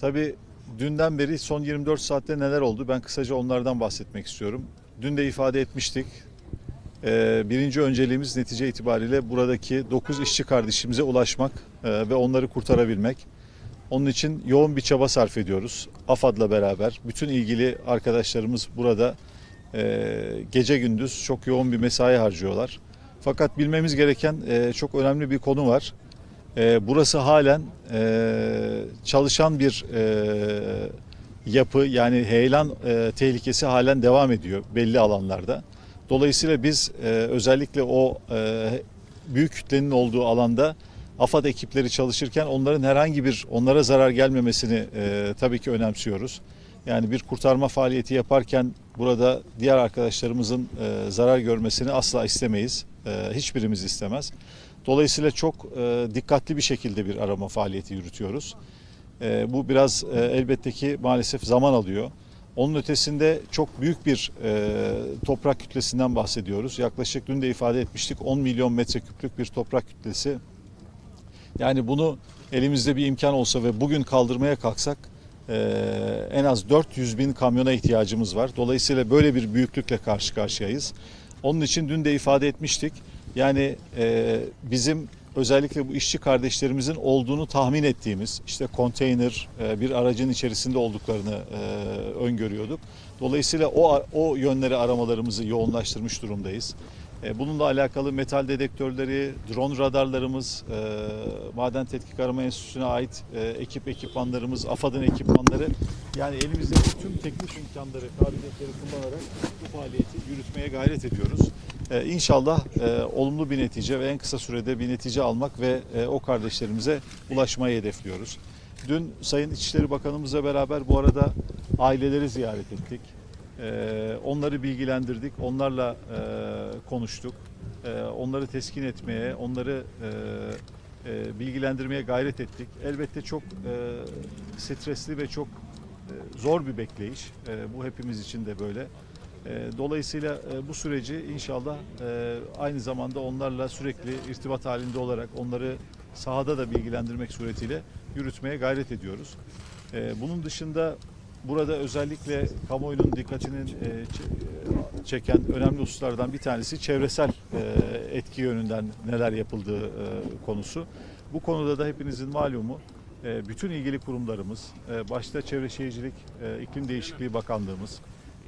Tabii dünden beri son 24 saatte neler oldu ben kısaca onlardan bahsetmek istiyorum. Dün de ifade etmiştik. Ee, birinci önceliğimiz netice itibariyle buradaki 9 işçi kardeşimize ulaşmak e, ve onları kurtarabilmek. Onun için yoğun bir çaba sarf ediyoruz. AFAD'la beraber bütün ilgili arkadaşlarımız burada e, gece gündüz çok yoğun bir mesai harcıyorlar. Fakat bilmemiz gereken e, çok önemli bir konu var. E, burası halen e, çalışan bir e, yapı yani heyelan e, tehlikesi halen devam ediyor belli alanlarda. Dolayısıyla biz e, özellikle o e, büyük kütlenin olduğu alanda AFAD ekipleri çalışırken onların herhangi bir onlara zarar gelmemesini e, tabii ki önemsiyoruz. Yani bir kurtarma faaliyeti yaparken burada diğer arkadaşlarımızın e, zarar görmesini asla istemeyiz. E, hiçbirimiz istemez. Dolayısıyla çok e, dikkatli bir şekilde bir arama faaliyeti yürütüyoruz. E, bu biraz e, elbette ki maalesef zaman alıyor. Onun ötesinde çok büyük bir e, toprak kütlesinden bahsediyoruz. Yaklaşık dün de ifade etmiştik 10 milyon metreküplük bir toprak kütlesi. Yani bunu elimizde bir imkan olsa ve bugün kaldırmaya kalksak e, en az 400 bin kamyona ihtiyacımız var. Dolayısıyla böyle bir büyüklükle karşı karşıyayız. Onun için dün de ifade etmiştik. Yani e, bizim özellikle bu işçi kardeşlerimizin olduğunu tahmin ettiğimiz işte konteyner e, bir aracın içerisinde olduklarını e, öngörüyorduk. Dolayısıyla o o yönleri aramalarımızı yoğunlaştırmış durumdayız. E, Bununla alakalı metal dedektörleri, drone radarlarımız, e, Maden Tetkik Arama Enstitüsü'ne ait e, ekip ekipmanlarımız, AFAD'ın ekipmanları yani elimizdeki tüm teknik imkanları, kabiliyetleri kullanarak bu faaliyeti yürütmeye gayret ediyoruz. E, İnşallah e, olumlu bir netice ve en kısa sürede bir netice almak ve e, o kardeşlerimize ulaşmayı hedefliyoruz. Dün Sayın İçişleri Bakanımızla beraber bu arada aileleri ziyaret ettik. Ee, onları bilgilendirdik, onlarla e, konuştuk. Ee, onları teskin etmeye, onları e, e, bilgilendirmeye gayret ettik. Elbette çok e, stresli ve çok e, zor bir bekleyiş. E, bu hepimiz için de böyle. E, Dolayısıyla e, bu süreci inşallah e, aynı zamanda onlarla sürekli irtibat halinde olarak onları sahada da bilgilendirmek suretiyle yürütmeye gayret ediyoruz. E, Bunun dışında burada özellikle kamuoyunun dikkatinin e, çeken önemli hususlardan bir tanesi çevresel etki yönünden neler yapıldığı konusu. Bu konuda da hepinizin malumu bütün ilgili kurumlarımız, başta Çevre Şehircilik, İklim Değişikliği Bakanlığımız,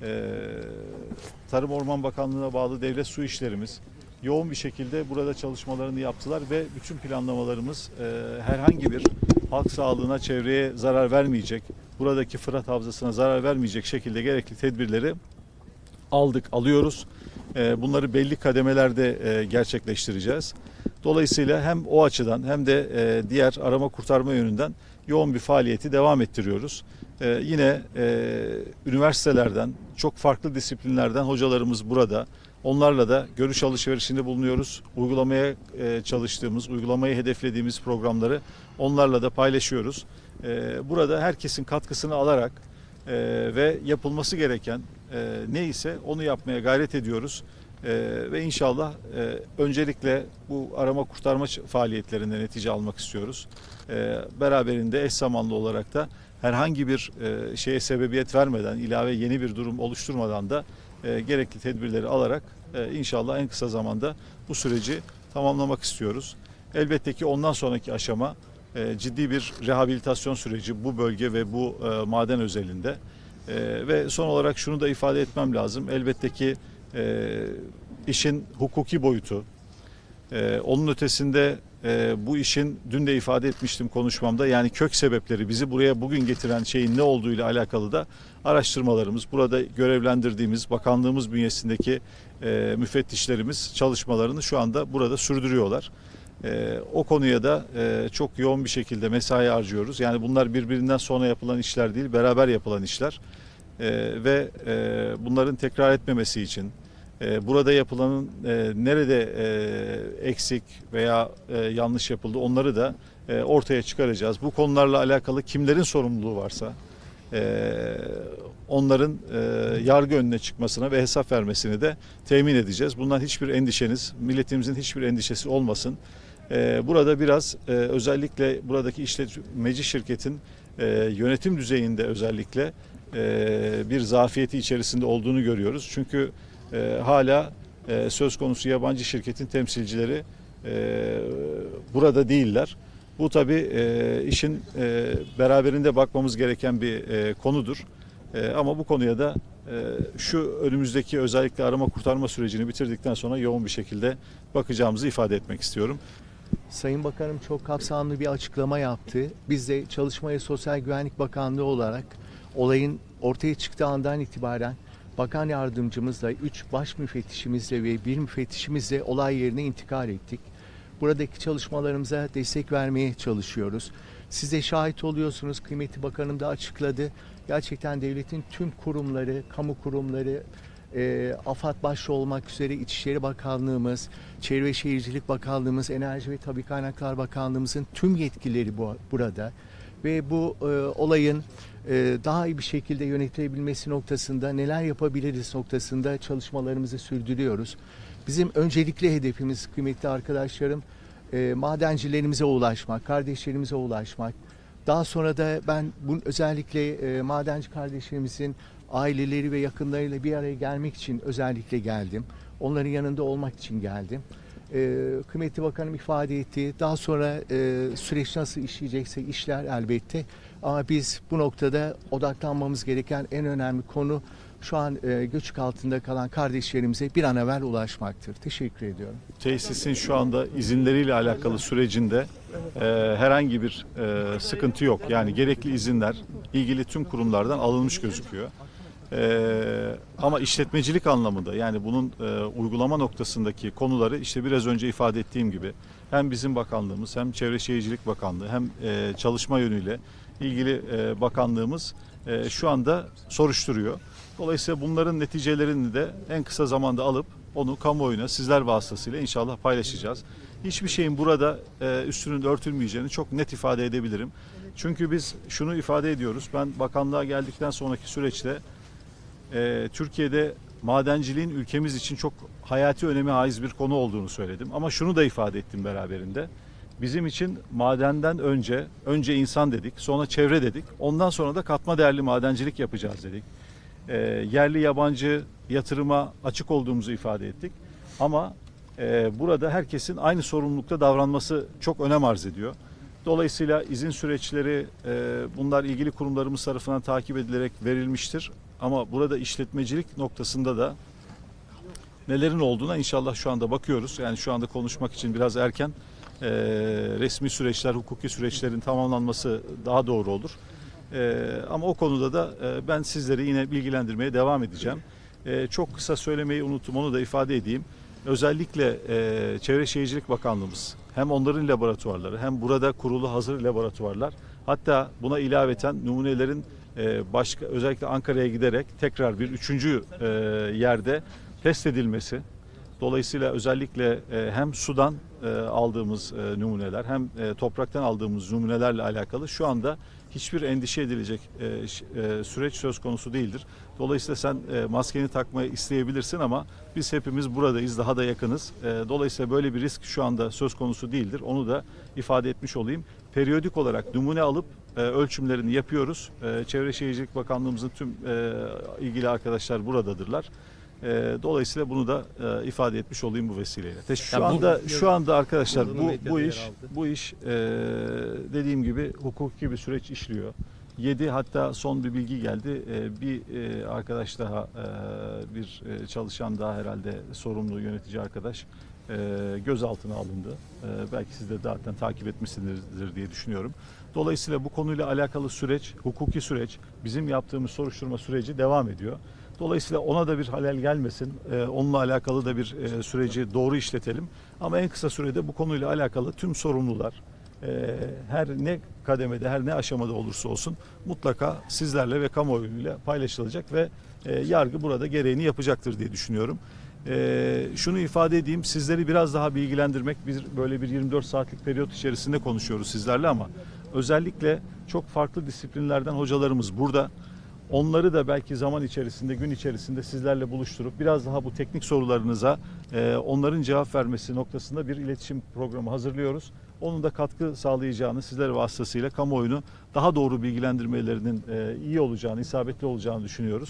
e, Tarım Orman Bakanlığı'na bağlı devlet su işlerimiz yoğun bir şekilde burada çalışmalarını yaptılar ve bütün planlamalarımız e, herhangi bir halk sağlığına, çevreye zarar vermeyecek, buradaki Fırat Havzası'na zarar vermeyecek şekilde gerekli tedbirleri aldık, alıyoruz. E, bunları belli kademelerde e, gerçekleştireceğiz. Dolayısıyla hem o açıdan hem de e, diğer arama kurtarma yönünden yoğun bir faaliyeti devam ettiriyoruz. E, yine e, üniversitelerden, çok farklı disiplinlerden hocalarımız burada. Onlarla da görüş alışverişinde bulunuyoruz. Uygulamaya e, çalıştığımız, uygulamayı hedeflediğimiz programları onlarla da paylaşıyoruz. E, burada herkesin katkısını alarak e, ve yapılması gereken e, neyse onu yapmaya gayret ediyoruz. E, ve inşallah e, öncelikle bu arama kurtarma faaliyetlerinde netice almak istiyoruz. E, beraberinde eş zamanlı olarak da herhangi bir e, şeye sebebiyet vermeden, ilave yeni bir durum oluşturmadan da e, gerekli tedbirleri alarak e, inşallah en kısa zamanda bu süreci tamamlamak istiyoruz. Elbette ki ondan sonraki aşama e, ciddi bir rehabilitasyon süreci bu bölge ve bu e, maden özelinde. E, ve son olarak şunu da ifade etmem lazım. Elbette ki e, işin hukuki boyutu, e, onun ötesinde e, bu işin dün de ifade etmiştim konuşmamda yani kök sebepleri bizi buraya bugün getiren şeyin ne olduğuyla alakalı da araştırmalarımız, burada görevlendirdiğimiz bakanlığımız bünyesindeki e, müfettişlerimiz çalışmalarını şu anda burada sürdürüyorlar. E, o konuya da e, çok yoğun bir şekilde mesai harcıyoruz. Yani bunlar birbirinden sonra yapılan işler değil, beraber yapılan işler. E, ve e, bunların tekrar etmemesi için, burada yapılanın e, nerede e, eksik veya e, yanlış yapıldı onları da ortaya çıkaracağız. Bu konularla alakalı kimlerin sorumluluğu varsa onların yargı önüne çıkmasına ve hesap vermesini de temin edeceğiz. Bundan hiçbir endişeniz, milletimizin hiçbir endişesi olmasın. Burada biraz özellikle buradaki işletmeci şirketin yönetim düzeyinde özellikle bir zafiyeti içerisinde olduğunu görüyoruz. Çünkü e, hala e, söz konusu yabancı şirketin temsilcileri e, burada değiller. Bu tabii e, işin e, beraberinde bakmamız gereken bir e, konudur. E, ama bu konuya da e, şu önümüzdeki özellikle arama kurtarma sürecini bitirdikten sonra yoğun bir şekilde bakacağımızı ifade etmek istiyorum. Sayın Bakanım çok kapsamlı bir açıklama yaptı. Biz de Çalışma ve Sosyal Güvenlik Bakanlığı olarak olayın ortaya çıktığı andan itibaren bakan yardımcımızla, 3 baş müfettişimizle ve bir müfettişimizle olay yerine intikal ettik. Buradaki çalışmalarımıza destek vermeye çalışıyoruz. Siz de şahit oluyorsunuz, kıymetli bakanım da açıkladı. Gerçekten devletin tüm kurumları, kamu kurumları, e, AFAD başta olmak üzere İçişleri Bakanlığımız, Çevre ve Şehircilik Bakanlığımız, Enerji ve Tabi Kaynaklar Bakanlığımızın tüm yetkileri bu, burada. Ve bu e, olayın e, daha iyi bir şekilde yönetilebilmesi noktasında neler yapabiliriz noktasında çalışmalarımızı sürdürüyoruz. Bizim öncelikli hedefimiz kıymetli arkadaşlarım e, madencilerimize ulaşmak, kardeşlerimize ulaşmak. Daha sonra da ben bu özellikle e, madenci kardeşlerimizin aileleri ve yakınlarıyla bir araya gelmek için özellikle geldim. Onların yanında olmak için geldim. E, kıymetli Bakanım ifade etti. Daha sonra e, süreç nasıl işleyecekse işler elbette. Ama biz bu noktada odaklanmamız gereken en önemli konu şu an e, göçük altında kalan kardeşlerimize bir an evvel ulaşmaktır. Teşekkür ediyorum. Tesisin şu anda izinleriyle alakalı sürecinde e, herhangi bir e, sıkıntı yok. Yani gerekli izinler ilgili tüm kurumlardan alınmış gözüküyor. E, ama işletmecilik anlamında yani bunun e, uygulama noktasındaki konuları işte biraz önce ifade ettiğim gibi hem bizim bakanlığımız hem Çevre Şehircilik Bakanlığı hem e, çalışma yönüyle ilgili e, bakanlığımız e, şu anda soruşturuyor. Dolayısıyla bunların neticelerini de en kısa zamanda alıp onu kamuoyuna sizler vasıtasıyla inşallah paylaşacağız. Hiçbir şeyin burada e, üstünün örtülmeyeceğini çok net ifade edebilirim. Çünkü biz şunu ifade ediyoruz. Ben bakanlığa geldikten sonraki süreçte e, Türkiye'de madenciliğin ülkemiz için çok hayati önemi haiz bir konu olduğunu söyledim. Ama şunu da ifade ettim beraberinde. Bizim için madenden önce, önce insan dedik, sonra çevre dedik. Ondan sonra da katma değerli madencilik yapacağız dedik. E, yerli yabancı yatırıma açık olduğumuzu ifade ettik. Ama e, burada herkesin aynı sorumlulukta davranması çok önem arz ediyor. Dolayısıyla izin süreçleri e, bunlar ilgili kurumlarımız tarafından takip edilerek verilmiştir. Ama burada işletmecilik noktasında da nelerin olduğuna inşallah şu anda bakıyoruz. Yani şu anda konuşmak için biraz erken. E, resmi süreçler, hukuki süreçlerin tamamlanması daha doğru olur. E, ama o konuda da e, ben sizleri yine bilgilendirmeye devam edeceğim. E, çok kısa söylemeyi unuttum, onu da ifade edeyim. Özellikle e, Çevre Şehircilik Bakanlığımız hem onların laboratuvarları hem burada kurulu hazır laboratuvarlar hatta buna ilaveten numunelerin başka özellikle Ankara'ya giderek tekrar bir üçüncü e, yerde test edilmesi. Dolayısıyla özellikle e, hem sudan e, aldığımız e, numuneler hem e, topraktan aldığımız numunelerle alakalı şu anda hiçbir endişe edilecek e, e, süreç söz konusu değildir. Dolayısıyla sen e, maskeni takmayı isteyebilirsin ama biz hepimiz buradayız, daha da yakınız. E, dolayısıyla böyle bir risk şu anda söz konusu değildir. Onu da ifade etmiş olayım. Periyodik olarak numune alıp ölçümlerini yapıyoruz. Çevre Şehircilik Bakanlığımızın tüm ilgili arkadaşlar buradadırlar. E, dolayısıyla bunu da e, ifade etmiş olayım bu vesileyle. Şu Ya bu- anda şu anda arkadaşlar bu bu iş bu iş e, dediğim gibi hukuki bir süreç işliyor. 7 hatta son bir bilgi geldi. E, bir e, arkadaş daha e, bir e, çalışan daha herhalde sorumlu yönetici arkadaş e, gözaltına alındı. E, belki siz de zaten takip etmişsinizdir diye düşünüyorum. Dolayısıyla bu konuyla alakalı süreç, hukuki süreç, bizim yaptığımız soruşturma süreci devam ediyor. Dolayısıyla ona da bir halel gelmesin. Ee, onunla alakalı da bir e, süreci doğru işletelim. Ama en kısa sürede bu konuyla alakalı tüm sorumlular e, her ne kademede, her ne aşamada olursa olsun mutlaka sizlerle ve kamuoyuyla paylaşılacak ve e, yargı burada gereğini yapacaktır diye düşünüyorum. E, şunu ifade edeyim, sizleri biraz daha bilgilendirmek, biz böyle bir 24 saatlik periyot içerisinde konuşuyoruz sizlerle ama özellikle çok farklı disiplinlerden hocalarımız burada. Onları da belki zaman içerisinde, gün içerisinde sizlerle buluşturup biraz daha bu teknik sorularınıza e, onların cevap vermesi noktasında bir iletişim programı hazırlıyoruz. Onun da katkı sağlayacağını, sizler vasıtasıyla kamuoyunu daha doğru bilgilendirmelerinin e, iyi olacağını, isabetli olacağını düşünüyoruz.